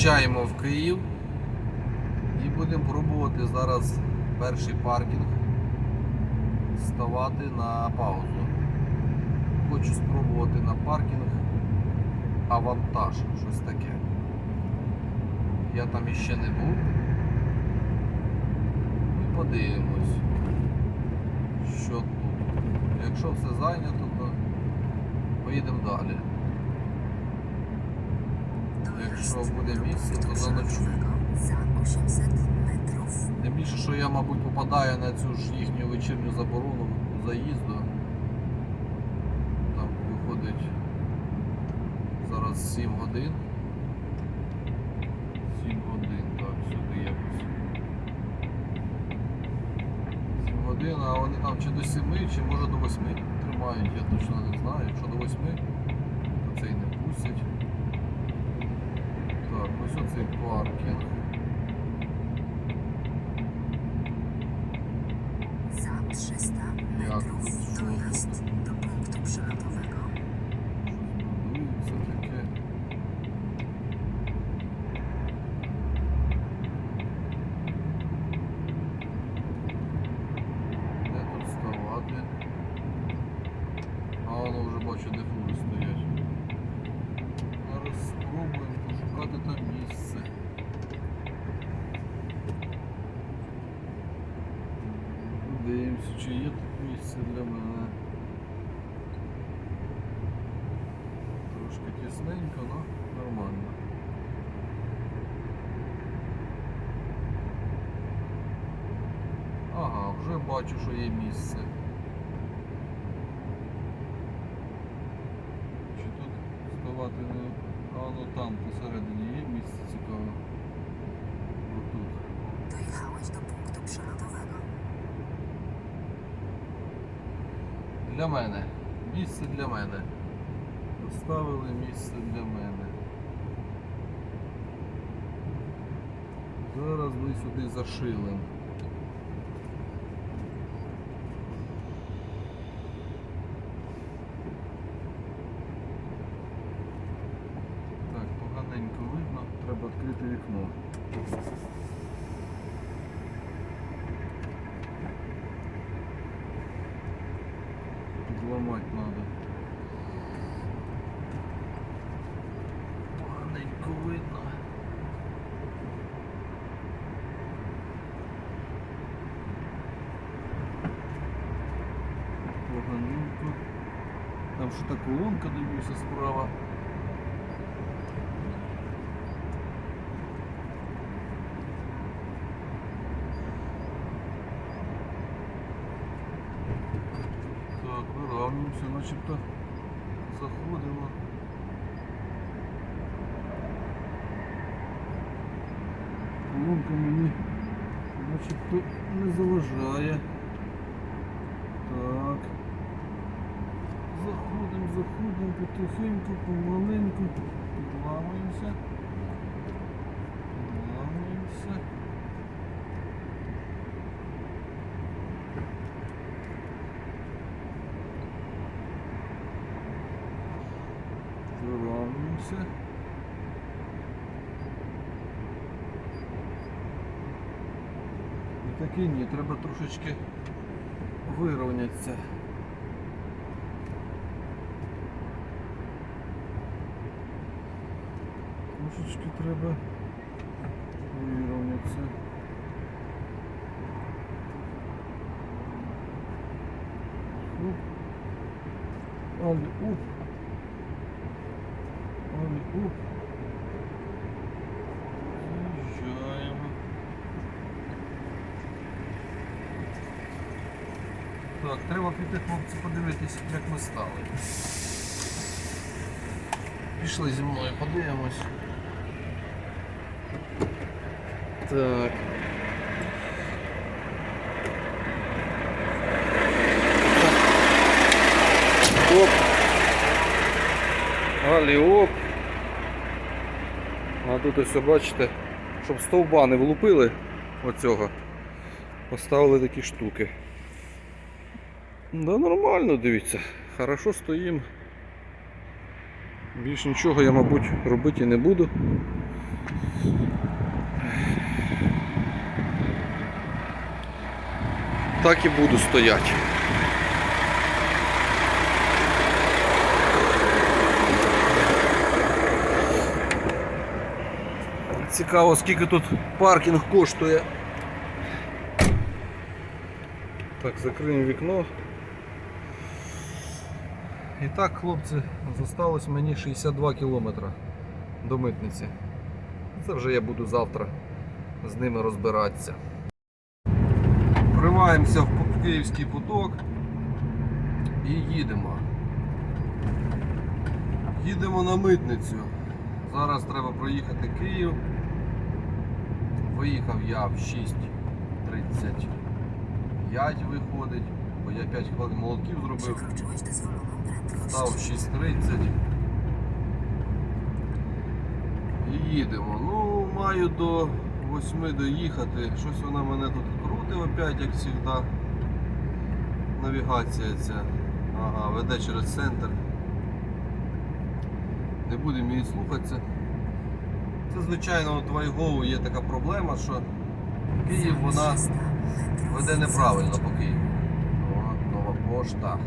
Заїжджаємо в Київ і будемо пробувати зараз перший паркінг ставати на паузу. Хочу спробувати на паркінг авантаж, щось таке. Я там іще не був. І подивимось, що тут. Якщо все зайнято, то поїдемо далі. Якщо буде місце, то заночуємо. За 800 metrów. Тим більше, що я, мабуть, попадаю на цю ж їхню вечірню заборону заїзду. Там виходить зараз 7 годин. 7 годин, так, сюди якось. 7 годин, а вони там чи до 7, чи може до 8 тримають, я точно не знаю. Якщо до 8, то цей не пустять. Так, ось оцей паркінг. Za 300 metrów dojazd do punktu przelotowego. Будується таке. Де тут ставати? А воно вже бачу, де фури стоять. Зараз спробуємо пошукати там місце. Дивимося, чи є місце для мене. Трошки тісненько, але нормально. Ага, вже бачу, що є місце. Чи тут ставати не... А ну там посередині Для мене. Місце для мене. Поставили місце для мене. Зараз ми сюди зашили. Там що та колонка дивлюся справа. Так, виравнюємося, начебто Виравнюємося. І таки ні, треба трошечки вирівнятися. Трошечки треба вирівнятися. Оп. Оп. Так, треба піти, хлопці, подивитись, як ми стали. Пішли зі мною, подивимось. Так. Оп. Алі оп. А тут ось бачите, щоб стовба не влупили оцього. Поставили такі штуки. Да нормально, дивіться. Хорошо стоїмо. Більш нічого я, мабуть, робити не буду. Так і буду стояти. Цікаво, скільки тут паркінг коштує. Так, закриємо вікно. І так, хлопці, зосталось мені 62 кілометри до митниці. Це вже я буду завтра з ними розбиратися. Вриваємося в київський поток і їдемо. Їдемо на митницю. Зараз треба проїхати Київ. Виїхав я в 6.35 виходить, бо я 5 хвилин молотків зробив. Став 6.30. І їдемо. Ну, маю до 8 доїхати. Щось вона мене тут крутить опять, як завжди. Навігація ця. Ага, веде через центр. Не будемо її слухатися. Це, звичайно, от в Айгову є така проблема, що Київ вона веде неправильно по Києву. Пошта.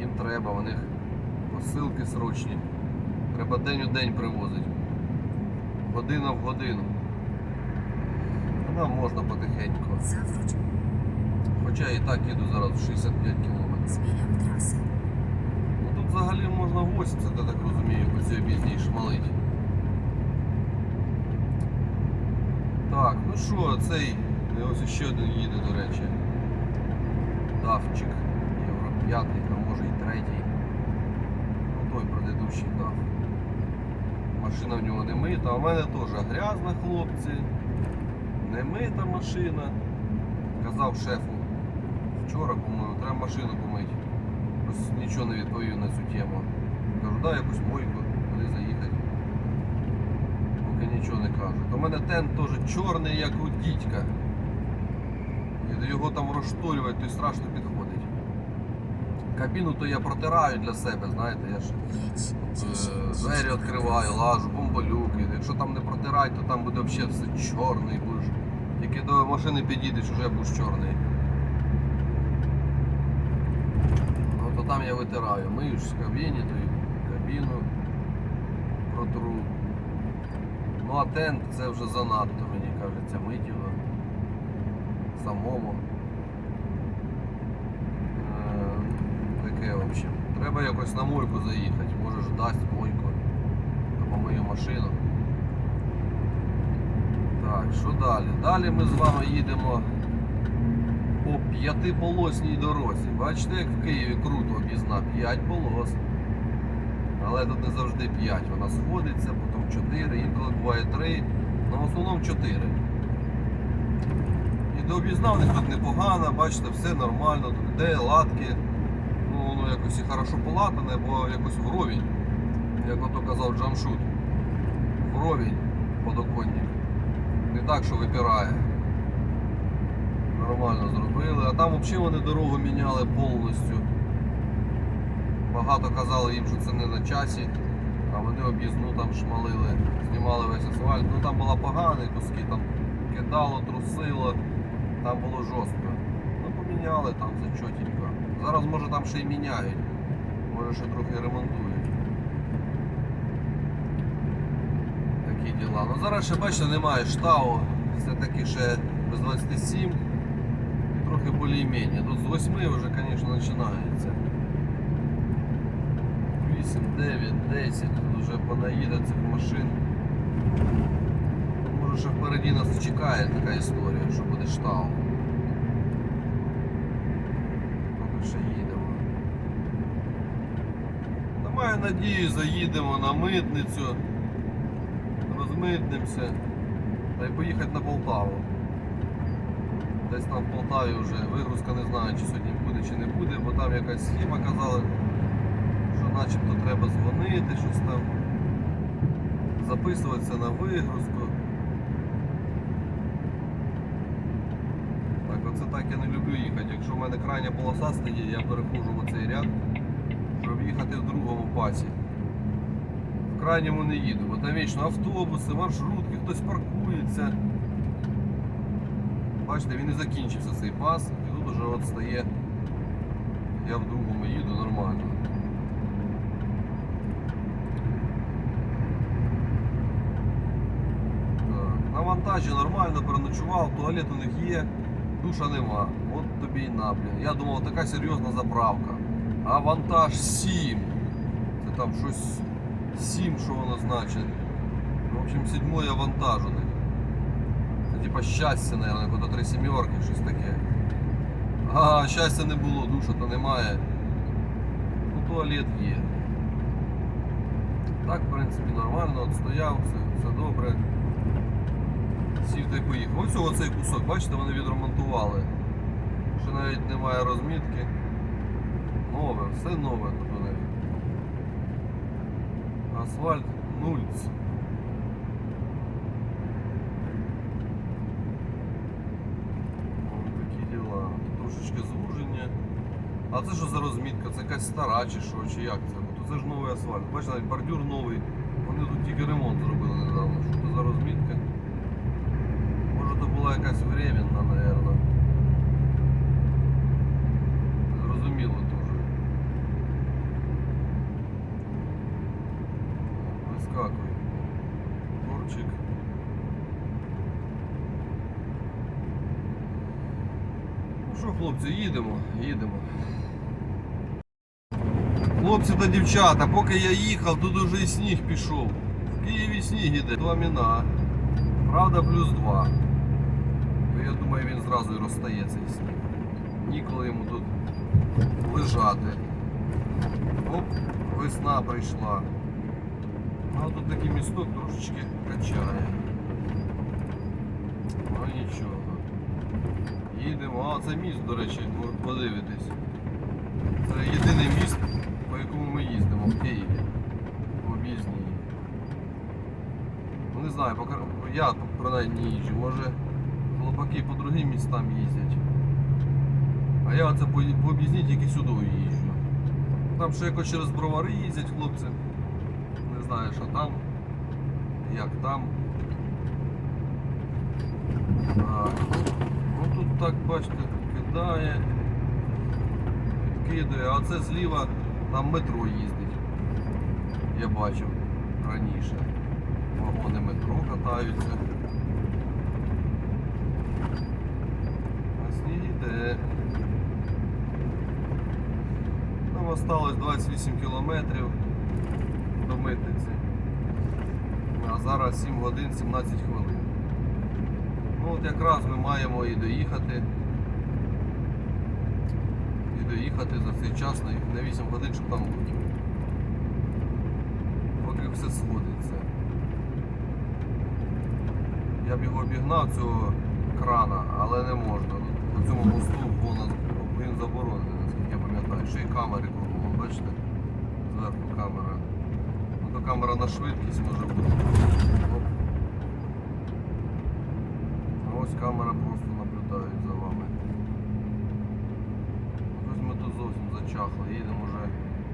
Їм треба, у них посилки срочні. Треба день у день привозити. Година в годину. Нам можна потихеньку. Zawróć. Хоча і так їду зараз в 65 км. Ну тут взагалі можна 80, я так розумію, по цій об'їзній шмалить. Так, ну що, цей ось ще один їде, до речі. Давчик. 5, а може і третій. Ну той предыдущий дав. Машина в нього не мита, а в мене теж грязна, хлопці. Не мита машина. Казав шефу вчора, по-моєму, треба машину помити. Ось нічого не відповів на цю тему. Кажу, дай якусь мойку, куди заїхати. Поки нічого не кажуть. У мене тент теж чорний, як у дідька. Його там розшторювати, то й страшно підходить. Кабіну то я протираю для себе, знаєте, я ж е, двері відкриваю, лажу, бомболюки. Якщо там не протирати, то там буде взагалі все чорне і будеш. Тільки до машини підійдеш, вже будеш чорний. Ну то там я витираю. Мию ж в кабіні, то й кабіну протру. Ну а тент це вже занадто, мені кажеться, мить його самому. Е, Таке в общем. Треба якось на мойку заїхати. Може ж дасть мойку. Або мою машину. Так, що далі? Далі ми з вами їдемо по п'ятиполосній дорозі. Бачите, як в Києві круто об'їзна, 5 полос. Але тут не завжди 5. Вона сходиться, потім 4, інколи буває 3, але в основному 4. І до об'їзна в них тут непогано, бачите, все нормально, тут іде латки. Якось і хорошо полатане, бо якось вровень, як ото казав Джамшут. Вровень подоконник. Не так, що випирає. Нормально зробили. А там взагалі вони дорогу міняли повністю. Багато казали їм, що це не на часі, а вони об'їзну там шмалили, знімали весь асфальт. Ну там була погані куски, там кидало, трусило, там було жорстко. Ну поміняли там за чотенько. Зараз може там ще й міняють. Може ще трохи ремонтують. Такі діла. Ну зараз ще бачите немає штау. Все-таки ще без 27. Трохи більш-менш. Тут з 8 вже, звісно, починається. 8, 9, 10, тут вже понаїде цих машин. Може ще впереді нас чекає така історія, що буде штау. Поки ще їдемо. Та маю надію, заїдемо на митницю, розмитнимося та й поїхати на Полтаву. Десь там в Полтаві вже вигрузка не знаю, чи сьогодні буде, чи не буде, бо там якась схема казала, що начебто треба дзвонити, щось там, записуватися на вигрузку. Так, оце так я не люблю їхати. Якщо в мене крайня полоса стоїть, я переходжу в оцей ряд, їхати в другому пасі. В крайньому не їду, бо там вічно автобуси, маршрутки, хтось паркується. Бачите, він і закінчився цей пас, і тут уже от стає. Я в другому їду нормально. Так, На вантажі нормально переночував, туалет у них є, душа нема. От тобі і на, блін. Я думав, така серйозна заправка. А вантаж 7. Це там щось 7, що воно значить. В общем, седьмой вантаж у них. Це типа щастя, наверное, куди три сімерки, щось таке. А, щастя не було, душа то немає. Ну, туалет є. Так, в принципі, нормально, от стояв, все, все добре. Сів та й поїхав. Ось оцей кусок, бачите, вони відремонтували. Ще навіть немає розмітки. Нове, все нове тут у них. Асфальт нульц. Ось такі діла. Трошечки звуження. А це що за розмітка? Це якась стара чи що, чи як це? Бо це ж новий асфальт. Бачите, навіть бордюр новий. Вони тут тільки ремонт зробили недавно. Що це за розмітка? Може то була якась временна, наверное. Вискакує. Торчик. Ну що, хлопці, їдемо, їдемо. Хлопці та дівчата, поки я їхав, тут уже і сніг пішов. В Києві сніг іде, два міна. Правда, плюс два. То я думаю, він зразу і розстає цей сніг. Ніколи йому тут лежати. Оп, весна прийшла. Ну, а тут такий місток трошечки качає. Ну нічого. Їдемо. А, це міст, до речі, подивитись. Це єдиний міст, по якому ми їздимо в Києві. В об'їзній. Ну не знаю, я принаймні їжджу. Може хлопаки по другим містам їздять. А я оце по, по об'їзній тільки сюди їжджу. Там ще якось через бровари їздять хлопці. Не знаю, що там, як там. Так. Ну тут так, бачите, кидає, підкидає, а це зліва там метро їздить. Я бачив раніше. Вагони метро катаються. Сніг іде. Нам осталось 28 кілометрів до митниці. А зараз 7 годин 17 хвилин. Ну от якраз ми маємо і доїхати. І доїхати за цей час на, на 8 годин, щоб там бути. Поки все сходиться. Я б його обігнав цього крана, але не можна. По цьому мосту він заборонений, наскільки я пам'ятаю. Ще й камери кругом, бачите? Зверху камера. То камера на швидкість може бути. А ось камера просто наблюдає за вами. Ось ми тут зовсім зачахли, їдемо вже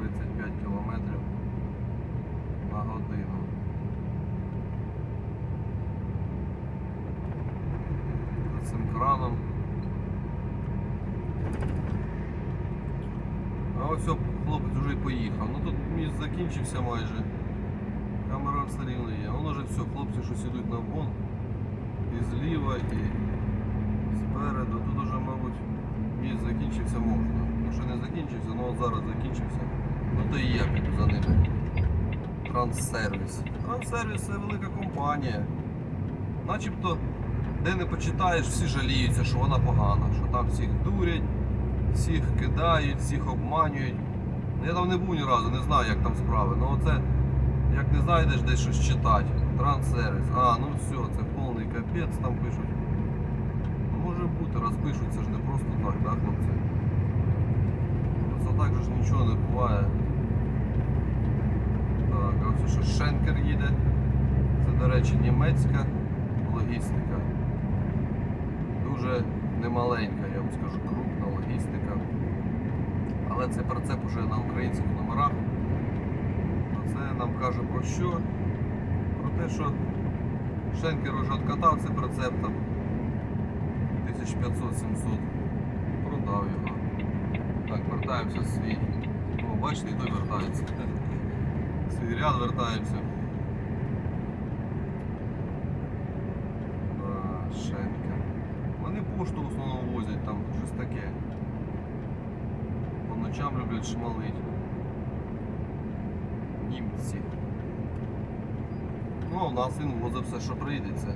35 кілометрів на годину. За цим краном. А ось хлопець вже поїхав. Ну тут міст закінчився майже. Камера все рівно є. Воно вже все, хлопці щось ідуть на вгон. І зліва, і спереду. Тут уже, мабуть, міст закінчився можна. Ну ще не закінчився, але зараз закінчився. Ну то і я піду за ними. Транссервіс. Транссервіс це велика компанія. Начебто, де не почитаєш, всі жаліються, що вона погана, що там всіх дурять, всіх кидають, всіх обманюють. Ну, Я там не був ні разу, не знаю, як там справи. Ну оце, як не знайдеш десь щось читати. Транссервіс. А, ну все, це повний капець там пишуть. Ну, Може бути, розпишуть, це ж не просто так, да, хлопці? Просто так же ж нічого не буває. Так, а ось ще Шенкер їде. Це, до речі, німецька логістика. Дуже немаленька, я вам скажу, крупна логістика. Але це прицеп уже на українських номерах. Нам каже про що? Про те, що Шенкер уже откатав цей прицеп там 1500-700. Продав його. Так, вертаємося в свій. О, бачите, і той вертається. Свій ряд вертаємося. Шенкер. Вони пошту в основному возять там щось таке. По ночам люблять шмалить. Німці. Ну, а в нас він возить все, що прийдеться.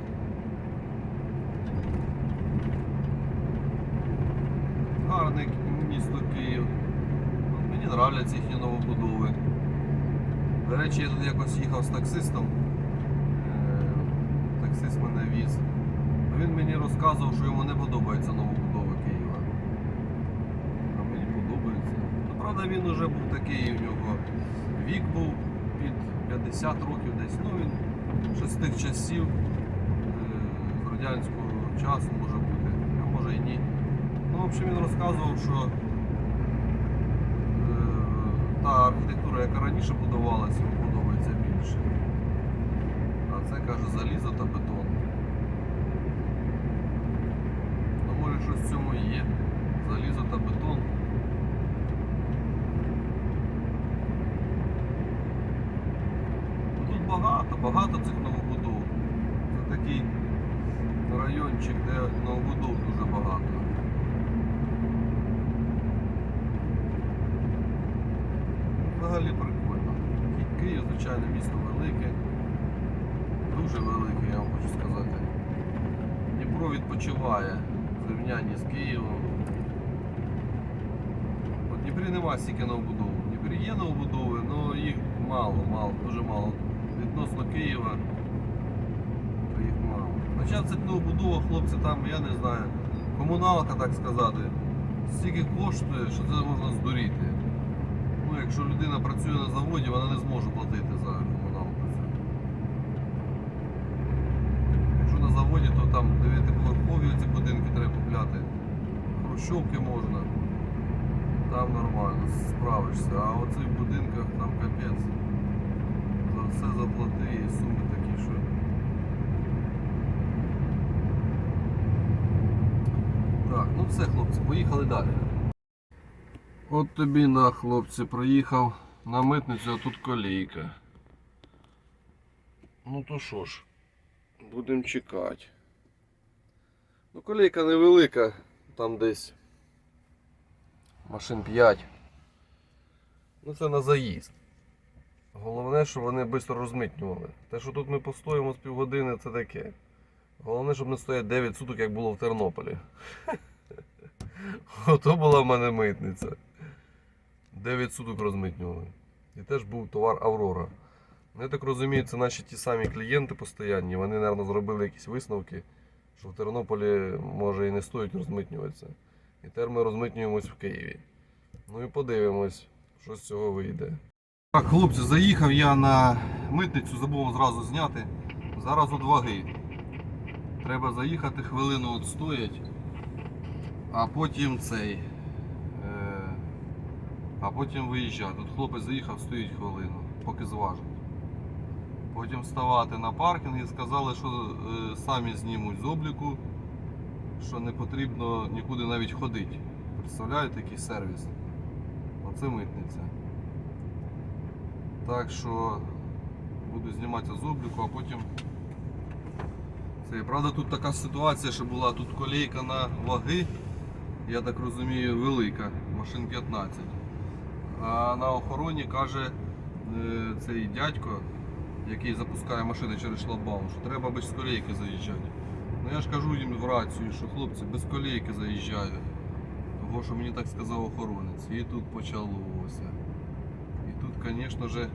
Гарне місто Київ. Мені нравляться їхні новобудови. До речі, я тут якось їхав з таксистом. Е, Таксист мене віз. Він мені розказував, що йому не подобаються новобудови Києва. А мені подобається. Ну, правда, він уже був такий, у нього вік був під 50 років десь. Ну він ще з тих часів е, з радянського часу може бути, а може і ні. Ну, в він розказував, що е, та архітектура, яка раніше будувалася, йому подобається більше. А це каже залізо та бетон. Ну, може щось в цьому є. Залізо та бетон. Ну, Тут багато, багато цих новобудов. Це такий райончик, де новобудов дуже багато. Взагалі прикольно. Київ, звичайно, місто велике. Дуже велике, я вам хочу сказати. Дніпро відпочиває в порівнянні з Києвом. У Дніпрі немає стільки новобудов. В Дніпрі є новобудови, але їх мало, мало, дуже мало. Відносно Києва, в цих новобудовах, хлопці, там, я не знаю, комуналка, так сказати, стільки коштує, що це можна здуріти. Ну, якщо людина працює на заводі, вона не зможе платити за комуналку. Якщо на заводі, то там 9-поверхові ці будинки треба купляти. Хрущовки можна. Там нормально, справишся. А в оцих будинках там капець. За все заплати і суми такі, що. Так, ну все, хлопці, поїхали далі. От тобі на хлопці проїхав на митницю, а тут колійка. Ну то що ж, будемо чекати. Ну колійка невелика, там десь машин 5. Ну це на заїзд. Головне, щоб вони швидко розмитнювали. Те, що тут ми постоїмо з півгодини, це таке. Головне, щоб не стоять 9 суток, як було в Тернополі. Ото була в мене митниця. 9 суток розмитнювали. І теж був товар Аврора. Я так розумію, це наші ті самі клієнти постійні. Вони, мабуть, зробили якісь висновки, що в Тернополі може і не стоїть розмитнюватися. І тепер ми розмитнюємось в Києві. Ну і подивимось, що з цього вийде. Так, хлопці, заїхав я на митницю, забув зразу зняти. Зараз от ваги. Треба заїхати, хвилину от стоять, а потім цей. Е, а потім виїжджати. Тут хлопець заїхав, стоїть хвилину, поки зважить. Потім вставати на паркінг і сказали, що е, самі знімуть з обліку, що не потрібно нікуди навіть ходити. Представляєте, який сервіс? Оце митниця. Так що буду зніматися з обліку, а потім. Це, правда, тут така ситуація, що була тут колейка на ваги, я так розумію, велика, машин 15. А на охороні каже е, цей дядько, який запускає машини через шлагбаум, що треба без колейки заїжджати. Ну я ж кажу їм в рацію, що хлопці без колейки заїжджаю. Того, що мені так сказав охоронець. І тут почалося. І тут, звісно ж,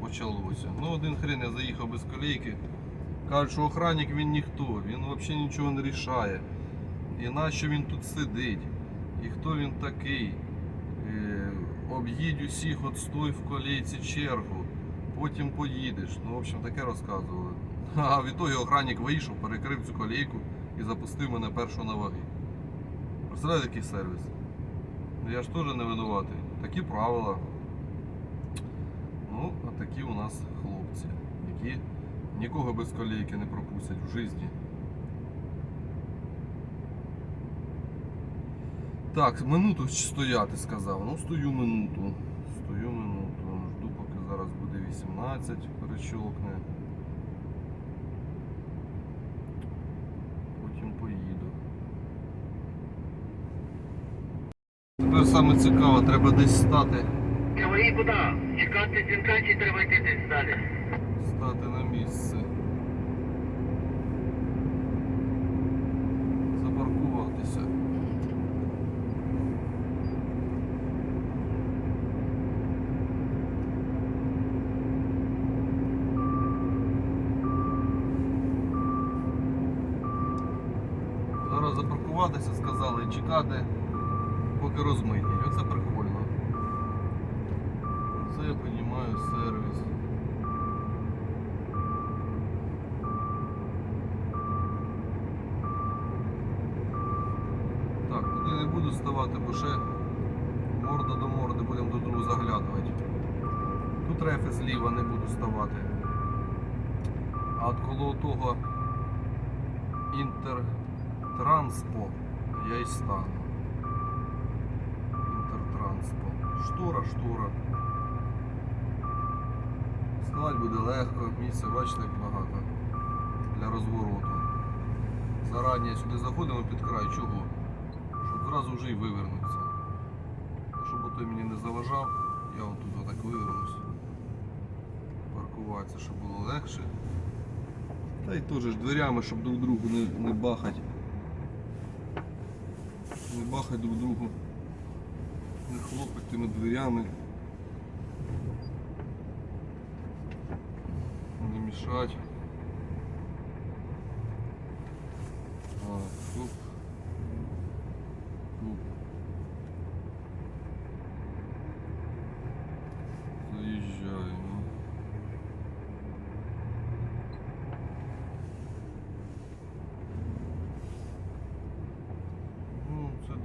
почалося. Ну, один хрен я заїхав без колейки. Кажуть, що охранник він ніхто, він взагалі нічого не рішає. І нащо він тут сидить? І хто він такий? Е, об'їдь усіх, от стой в колейці чергу, потім поїдеш. Ну, в общем, таке розказували. А в ітогі охранник вийшов, перекрив цю колейку і запустив мене першого на ваги. Представляєте, який сервіс? Ну я ж теж не винуватий. Такі правила. Ну, а Отакі у нас хлопці, які нікого без колійки не пропустять в житті. Так, минуту стояти сказав. Ну, стою минуту. Стою минуту. Жду, поки зараз буде 18, перечокне. Потім поїду. Тепер саме цікаве, треба десь стати. Чоловік куди? Чекати дзвінка чи треба йти десь далі? Стати на місце. Запаркуватися. Зараз запаркуватися, сказали, чекати, поки розмитнять. Оце прикольно. Це я розумію сервіс. Так, туди не буду ставати, бо ще морда до морди будемо до другу заглядувати. Тут рефи зліва не буду ставати. А от коло того інтертранспо й стану. Інтертранспо. Штора, штора. Ставати буде легко, місця бачите як багато для розвороту. Зарані сюди заходимо під край, чого? Щоб зразу вже й вивернутися. Щоб той мені не заважав, я отут отак вивернусь. Паркуватися, щоб було легше. Та й теж дверями, щоб друг другу не, не бахать. Не бахать друг другу. Не хлопать тими дверями. Не мішать.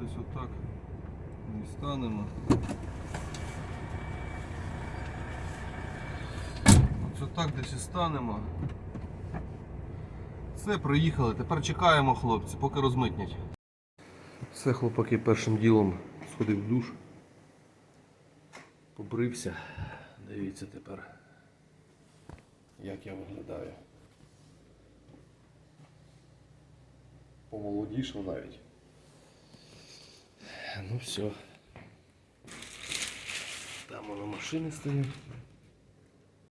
Десь отак і станемо. Оце так десь і станемо. Все, приїхали. Тепер чекаємо, хлопці, поки розмитнять. Все, хлопаки, першим ділом сходив в душ. Побрився. Дивіться тепер, як я виглядаю. Помолодішав навіть. Ну все. Там воно машини стоять.